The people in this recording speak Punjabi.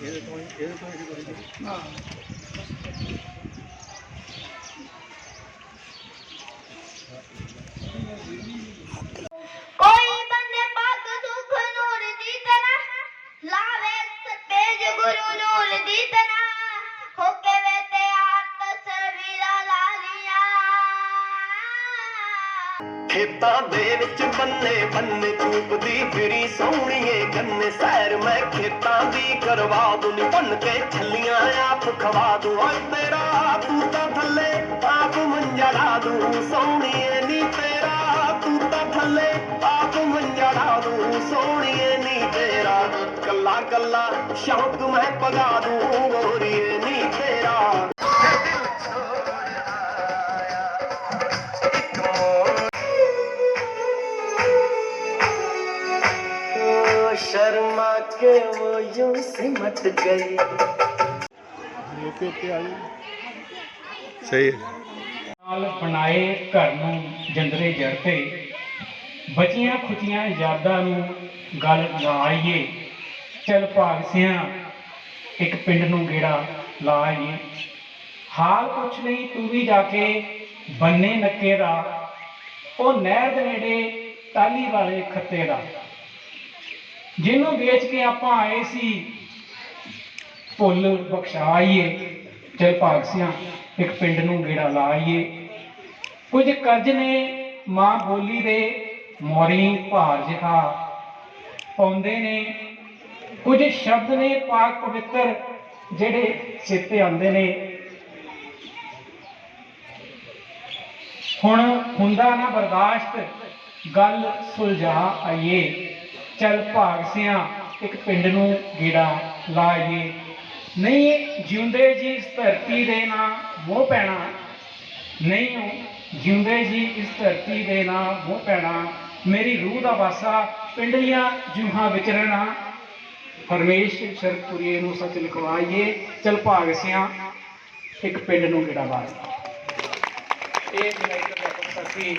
ఏదో ఏదో ਖੇਤਾਂ ਦੇ ਵਿੱਚ ਬੰਨੇ ਬੰਨੇ ਚੂਪਦੀ ਫਿਰੀ ਸੋਹਣੀਏ ਗੰਨੇ ਸੈਰ ਮੈਂ ਖੇਤਾਂ ਦੀ ਕਰਵਾ ਦੂੰ ਨੀ ਭੰਨ ਕੇ ਛੱਲੀਆਂ ਆਪ ਖਵਾ ਦੂੰ। ਓਏ ਤੇਰਾ ਤੂੰ ਤਾਂ ਥੱਲੇ ਆਪ ਮੰਜਾ ਲਾ ਦੂੰ, ਸੋਹਣੀਏ ਨੀ ਤੇਰਾ ਤੂੰ ਤਾਂ ਥੱਲੇ ਆਪ ਮੰਜਾ ਲਾ ਦੂੰ, ਸੋਹਣੀਏ ਨੀ ਤੇਰਾ। ਕੱਲਾ ਕੱਲਾ ਸ਼ੌਕ ਮੈਂ ਪਗਾ ਦੂੰ, ਗੋਰੀਏ ਨੀ ਤੇਰਾ। शर्मा के वो यूं सिमट गई ਸਹੀ ਹੈ ਨਾਲ ਬਣਾਏ ਘਰ ਨੂੰ ਜੰਦਰੇ ਜਰਤੇ ਬਚੀਆਂ ਖੁਚੀਆਂ ਯਾਦਾਂ ਨੂੰ ਗੱਲ ਲਾਈਏ ਚਲ ਭਾਗ ਸਿਆਂ ਇੱਕ ਪਿੰਡ ਨੂੰ ਗੇੜਾ ਲਾਈਏ ਹਾਲ ਕੁਛ ਨਹੀਂ ਤੂੰ ਵੀ ਜਾ ਕੇ ਬੰਨੇ ਨੱਕੇ ਦਾ ਉਹ ਨਹਿਰ ਦੇ ਨੇੜੇ ਟਾਲੀ ਵਾਲੇ ਖੱਤੇ ਦਾ ਜਿਹਨੂੰ ਵੇਚ ਕੇ ਆਪਾਂ ਆਏ ਸੀ, ਭੁੱਲ ਬਖਸ਼ਾਈਏ, ਚਲ ਭਾਗ ਸਿਆਂ, ਇੱਕ ਪਿੰਡ ਨੂੰ ਗੇੜਾ ਲਾਈਏ। ਕੁਝ ਕਰਜ਼ ਨੇ ਮਾਂ ਬੋਲੀ ਦੇ, ਮੋਰੀ ਭਾਰ ਜਿਹਾ ਪਾਉਂਦੇ ਨੇ। ਕੁਝ ਸ਼ਬਦ ਨੇ ਪਾਕ ਪਵਿੱਤਰ, ਜਿਹੜੇ ਸਿੱਤੇ ਆਉਂਦੇ ਨੇ। ਹੁਣ ਹੁੰਦਾ ਨਾ ਬਰਦਾਸ਼ਤ, ਗੱਲ ਸੁਲਝਾ ਆਈਏ। ਚੱਲ ਭਾਗ ਸਿਆਂ, ਇੱਕ ਪਿੰਡ ਨੂੰ ਗੇੜਾ ਲਾਈਏ। ਨਹੀਂ ਜਿਉਂਦੇ ਜੀ ਇਸ ਧਰਤੀ ਦੇ ਨਾ ਮੋਹ ਪੈਣਾ। ਨਹੀਂ ਜਿਉਂਦੇ ਜੀ ਇਸ ਧਰਤੀ ਦੇ ਨਾ ਮੋਹ ਪੈਣਾ। ਮੇਰੀ ਰੂਹ ਦਾ ਵਾਸਾ ਪਿੰਡਲੀਆਂ ਜੂਹਾਂ ਵਿੱਚ ਰਹਿਣਾ। ਪਰਮੇਸ਼ ਸ਼ਰਪੁਰੀਏ ਨੂੰ ਸੱਚ ਲਿਖਵਾਈਏ। ਚਲ ਭਾਗ ਸਿਆਂ, ਇੱਕ ਪਿੰਡ ਨੂੰ ਗੇੜਾ ਲਾਈਏ। ਇਹ ਜਿਹੜਾ ਇੱਕ ਅਧਿਆਪਕ ਸਾਥੀ